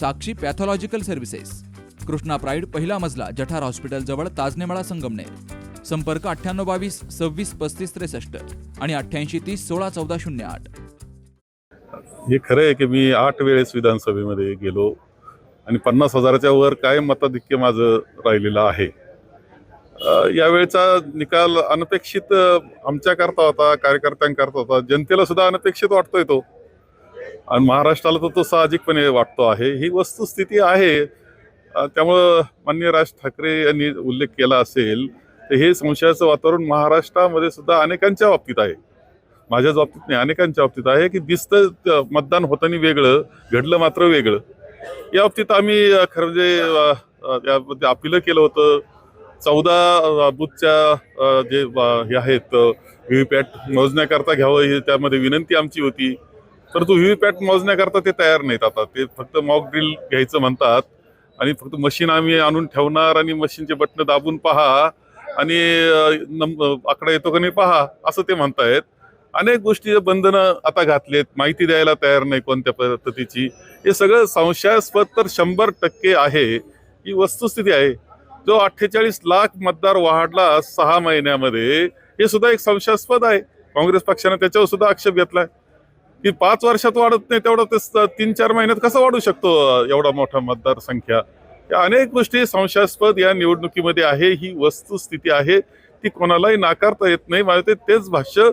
Sakshi pathological services. Krishna pride पहिला मजला जठार hospital जवळ ताजनेमाळा संगमनेर. संपर्क अठ्ठ्याण्णव बावीस सव्वीस पस्तीस त्रेसष्ट आणि अठ्ठ्याऐंशी तीस सोळा चौदा शून्य आठ. हे खरं आहे की मी आठ वेळेस विधानसभेमध्ये गेलो आणि पन्नास हजाराच्या वर काय मताधिक्य माझं राहिलेलं आहे. यावेळचा निकाल अनपेक्षित आमच्याकरता होता कार्यकर्त्यांकरता होता. जनतेला सुद्धा अनपेक्षित वाटतोय तो. आणि महाराष्ट्राला तर तो साहजिकपणे वाटतो आहे. ही वस्तुस्थिती आहे. त्यामुळं माननीय राज ठाकरे यांनी उल्लेख केला असेल तर हे संशयाचं वातावरण महाराष्ट्रामध्ये सुद्धा अनेकांच्या बाबतीत आहे. माझ्याच बाबतीत नाही अनेकांच्या बाबतीत आहे की दिसतं मतदान होताना वेगळं घडलं मात्र वेगळं. या बाबतीत आम्ही खरं म्हणजे यामध्ये अपिलं केलं होतं. चौदा बुथच्या जे हे आहेत व्ही पॅट मोजण्याकरता घ्यावं ही त्यामध्ये विनंती आमची होती. तर परंतु व्हीव्हीपॅट मोजण्याकरता ते तयार नाहीत आता. ते फक्त मॉक ड्रिल घ्यायचं म्हणतात आणि फक्त मशीन आम्ही आणून ठेवणार आणि मशीनचे बटणं दाबून पहा आणि आकडा येतो का नाही पहा असं ते म्हणतायत. अनेक गोष्टी बंधनं आता घातलेत माहिती द्यायला तयार नाही कोणत्या पद्धतीची. हे सगळं संशयास्पद तर शंभर टक्के आहे. ही वस्तुस्थिती आहे. जो अठ्ठेचाळीस लाख मतदार वाढला सहा महिन्यामध्ये हे सुद्धा एक संशयास्पद आहे. काँग्रेस पक्षाने त्याच्यावर सुद्धा आक्षेप घेतलाय. की पाच वर्षात वाढत नाही तेवढं ते तीन चार महिन्यात कसं वाढू शकतो एवढा मोठा मतदारसंख्या? या अनेक गोष्टी संशयास्पद या निवडणुकीमध्ये आहे ही वस्तुस्थिती आहे ती कोणालाही नाकारता येत नाही. मला ते तेच भाष्य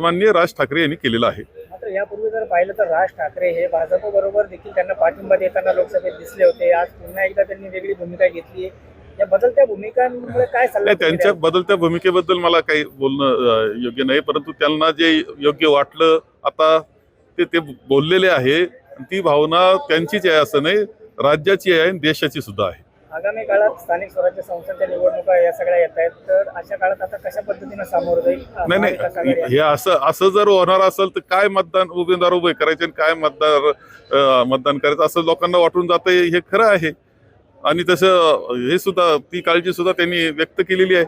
माननीय राज ठाकरे यांनी केलेलं आहे. मात्र यापूर्वी जर पाहिलं तर राज ठाकरे हे भाजप बरोबर देखील त्यांना पाठिंबा देताना लोकसभेत दिसले होते. आज पुन्हा एकदा त्यांनी वेगळी भूमिका घेतली या बदलत्या भूमिकांमुळे काय नाही त्यांच्या? बदलत्या भूमिकेबद्दल मला काही बोलणं योग्य नाही परंतु त्यांना जे योग्य वाटलं आता ते ते बोललेले आहे. ती भावना त्यांचीच आहे असं नाही राज्याची आहे आणि देशाची सुद्धा आहे. आगामी काळात स्थानिक स्वराज्य संस्थांच्या निवडणुका या सगळ्या येत आहेत. तर अशा काळात आता कशा पद्धतीनं सामोरं जाईल? नाही नाही हे असं असं जर होणार असेल तर काय मतदान उमेदवार उभे करायचे आणि काय मतदार मतदान करायचं असं लोकांना वाटून जातंय हे खरं आहे. आणि तसं हे सुद्धा ती काळजी सुद्धा त्यांनी व्यक्त केलेली आहे.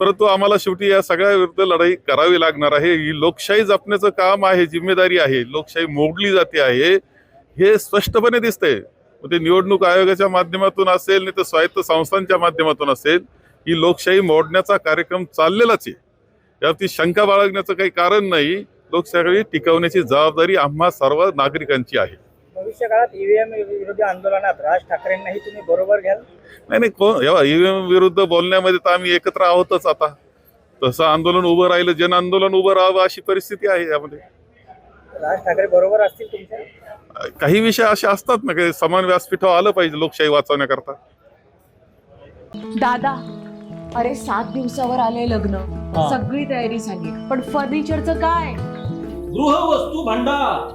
परंतु आम्हाला शेवटी या सगळ्या विरुद्ध लढाई करावी लागणार आहे. ही लोकशाही जपण्याचं काम आहे जिम्मेदारी आहे लोकशाही मोडली जाते आहे. हे स्पष्टपणे दिसतंय. मग ते निवडणूक आयोगाच्या माध्यमातून असेल नाही तर स्वायत्त संस्थांच्या माध्यमातून असेल ही लोकशाही मोडण्याचा कार्यक्रम चाललेलाच आहे. यावरती शंका बाळगण्याचं काही कारण नाही. लोकशाही टिकवण्याची जबाबदारी आम्हा सर्व नागरिकांची आहे. भविष्य काळात ईव्हीएम विरोधी आंदोलनात राज ठाकरेंनाही तुम्ही बरोबर घ्याल? नाही नाही कोण? ईव्हीएम विरुद्ध बोलण्यामध्ये तर आम्ही एकत्र आहोतच आता. तसं आंदोलन उभं राहिलं जन आंदोलन उभं राहावं अशी परिस्थिती आहे यामध्ये. राज ठाकरे बरोबर असतील तुमच्या काही विषय असे असतात ना की समान व्यासपीठावर आलं पाहिजे लोकशाही वाचवण्याकरता. दादा अरे सात दिवसावर आले लग्न. सगळी तयारी झाली. पण फर्निचरचं काय? गृहवस्तू भांडार.